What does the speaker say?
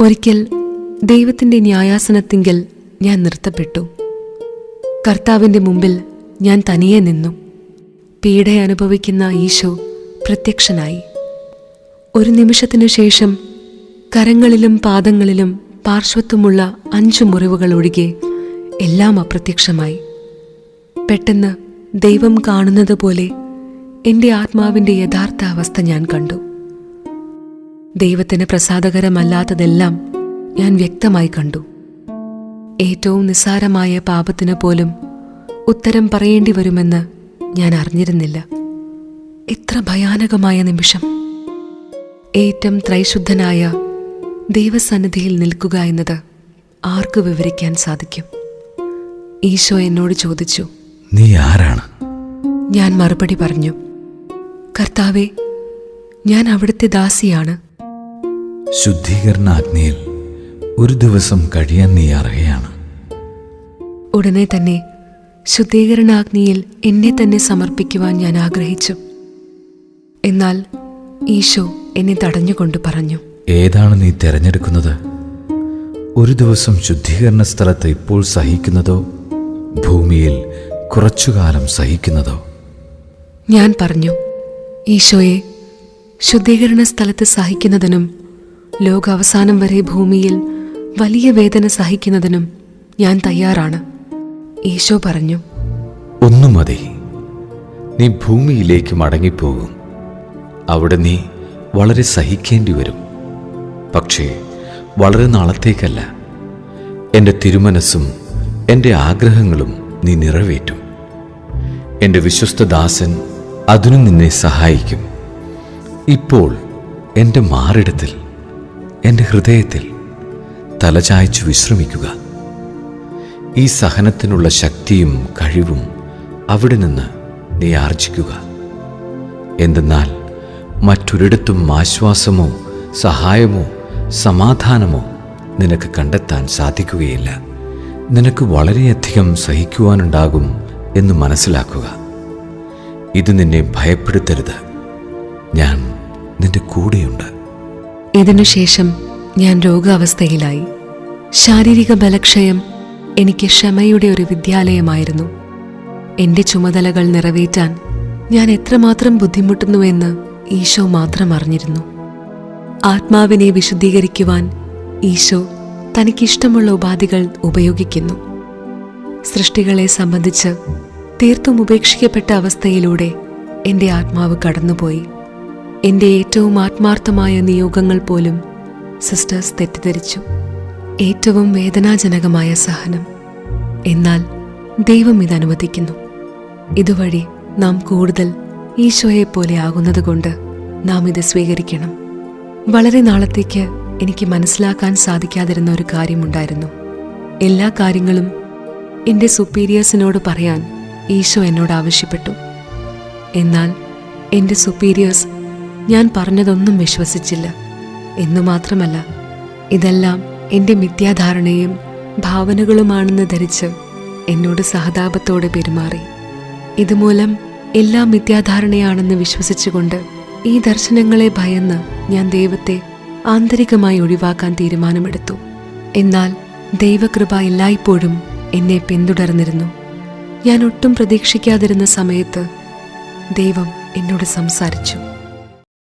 ഒരിക്കൽ ദൈവത്തിന്റെ ന്യായാസനത്തിങ്കൽ ഞാൻ നിർത്തപ്പെട്ടു. കർത്താവിന്റെ മുമ്പിൽ ഞാൻ തനിയെ നിന്നു. പീഡ അനുഭവിക്കുന്ന ഈശോ പ്രത്യക്ഷനായി. ഒരു നിമിഷത്തിനു ശേഷം കരങ്ങളിലും പാദങ്ങളിലും പാർശ്വത്വമുള്ള അഞ്ചു മുറിവുകൾ ഒഴികെ എല്ലാം അപ്രത്യക്ഷമായി. പെട്ടെന്ന് ദൈവം കാണുന്നത് പോലെ എന്റെ ആത്മാവിന്റെ യഥാർത്ഥ അവസ്ഥ ഞാൻ കണ്ടു. ദൈവത്തിന് പ്രസാദകരമല്ലാത്തതെല്ലാം ഞാൻ വ്യക്തമായി കണ്ടു. ഏറ്റവും നിസ്സാരമായ പാപത്തിന് പോലും ഉത്തരം പറയേണ്ടി വരുമെന്ന് ഞാൻ അറിഞ്ഞിരുന്നില്ല. എത്ര ഭയാനകമായ നിമിഷം. ഏറ്റം ത്രൈശുദ്ധനായ ദൈവസന്നിധിയിൽ നിൽക്കുക എന്നത് ആർക്ക് വിവരിക്കാൻ സാധിക്കും? ഈശോ എന്നോട് ചോദിച്ചു. നീ ആരാണ്? ഞാൻ മറുപടി പറഞ്ഞു. കർത്താവെ ഞാൻ അവിടുത്തെ ദാസിയാണ്. ശുദ്ധീകരണാഗ്നിയിൽ ഒരു ദിവസം കഴിയാൻ നീ അർഹയാണ്. ഉടനെ തന്നെ ശുദ്ധീകരണാഗ്നിയിൽ എന്നെ തന്നെ സമർപ്പിക്കുവാൻ ഞാൻ ആഗ്രഹിച്ചു. എന്നാൽ ഈശോ എന്നെ തടഞ്ഞുകൊണ്ട് പറഞ്ഞു ഏതാണ് നീ തിരഞ്ഞെടുക്കുന്നത്? ഒരു ദിവസം ശുദ്ധീകരണ സ്ഥലത്ത് ഇപ്പോൾ സഹിക്കുന്നതോ ഭൂമിയിൽ കുറച്ചുകാലം സഹിക്കുന്നതോ? ഞാൻ പറഞ്ഞു ഈശോയെ ശുദ്ധീകരണ സ്ഥലത്ത് സഹിക്കുന്നതിനും ലോകാവസാനം വരെ ഭൂമിയിൽ വലിയ വേദന സഹിക്കുന്നതിനും ഞാൻ തയ്യാറാണ്. ഈശോ പറഞ്ഞു ഒന്നും മതി. നീ ഭൂമിയിലേക്ക് മടങ്ങിപ്പോകും. അവിടെ നീ വളരെ സഹിക്കേണ്ടി വരും. പക്ഷേ വളരെ നാളത്തേക്കല്ല. എന്റെ തിരുമനസ്സും എന്റെ ആഗ്രഹങ്ങളും നീ നിറവേറ്റും. എന്റെ വിശ്വസ്ത ദാസൻ അതിനു നിന്നെ സഹായിക്കും. ഇപ്പോൾ എന്റെ മാറിടത്തിൽ എന്റെ ഹൃദയത്തിൽ തലചായ്ച്ചു വിശ്രമിക്കുക. ഈ സഹനത്തിനുള്ള ശക്തിയും കഴിവും അവിടെ നിന്ന് നീ ആർജിക്കുക. എന്തെന്നാൽ മറ്റൊരിടത്തും ആശ്വാസമോ സഹായമോ സമാധാനമോ നിനക്ക് കണ്ടെത്താൻ സാധിക്കുകയില്ല. നിനക്ക് വളരെയധികം സഹിക്കുവാനുണ്ടാകും എന്ന് മനസ്സിലാക്കുക. ഇത് നിന്നെ ഭയപ്പെടുത്തരുത്. ഞാൻ നിന്റെ കൂടെയുണ്ട്. ഇതിനുശേഷം ഞാൻ രോഗാവസ്ഥയിലായി. ശാരീരിക ബലക്ഷയം എനിക്ക് ക്ഷമയുടെ ഒരു വിദ്യാലയമായിരുന്നു. എന്റെ ചുമതലകൾ നിറവേറ്റാൻ ഞാൻ എത്രമാത്രം ബുദ്ധിമുട്ടുന്നുവെന്ന് ഈശോ മാത്രം അറിഞ്ഞിരുന്നു. ആത്മാവിനെ വിശുദ്ധീകരിക്കുവാൻ ഈശോ തനിക്കിഷ്ടമുള്ള ഉപാധികൾ ഉപയോഗിക്കുന്നു. സൃഷ്ടികളെ സംബന്ധിച്ച് തീർത്തും ഉപേക്ഷിക്കപ്പെട്ട അവസ്ഥയിലൂടെ എന്റെ ആത്മാവ് കടന്നുപോയി. എന്റെ ഏറ്റവും ആത്മാർത്ഥമായ നിയോഗങ്ങൾ പോലും സിസ്റ്റേഴ്സ് തെറ്റിദ്ധരിച്ചു. ഏറ്റവും വേദനാജനകമായ സഹനം. എന്നാൽ ദൈവം ഇത് അനുവദിക്കുന്നു. ഇതുവഴി നാം കൂടുതൽ ഈശോയെ പോലെ ആകുന്നതുകൊണ്ട് നാം ഇത് സ്വീകരിക്കണം. വളരെ നാളത്തേക്ക് എനിക്ക് മനസ്സിലാക്കാൻ സാധിക്കാതിരുന്ന ഒരു കാര്യമുണ്ടായിരുന്നു. എല്ലാ കാര്യങ്ങളും എന്റെ സുപ്പീരിയേഴ്സിനോട് പറയാൻ ഈശോ എന്നോട് ആവശ്യപ്പെട്ടു. എന്നാൽ എന്റെ സുപ്പീരിയേഴ്സ് ഞാൻ പറഞ്ഞതൊന്നും വിശ്വസിച്ചില്ല. എന്നു മാത്രമല്ല ഇതെല്ലാം എന്റെ മിഥ്യാധാരണയും ഭാവനകളുമാണെന്ന് ധരിച്ച് എന്നോട് സഹതാപത്തോടെ പെരുമാറി. ഇതുമൂലം എല്ലാം മിഥ്യാധാരണയാണെന്ന് വിശ്വസിച്ചുകൊണ്ട് ഈ ദർശനങ്ങളെ ഭയന്ന് ഞാൻ ദൈവത്തെ ആന്തരികമായി ഒഴിവാക്കാൻ തീരുമാനമെടുത്തു. എന്നാൽ ദൈവകൃപ എല്ലായ്പ്പോഴും എന്നെ പിന്തുടർന്നിരുന്നു. ഞാൻ ഒട്ടും പ്രതീക്ഷിക്കാതിരുന്ന സമയത്ത് ദൈവം എന്നോട് സംസാരിച്ചു.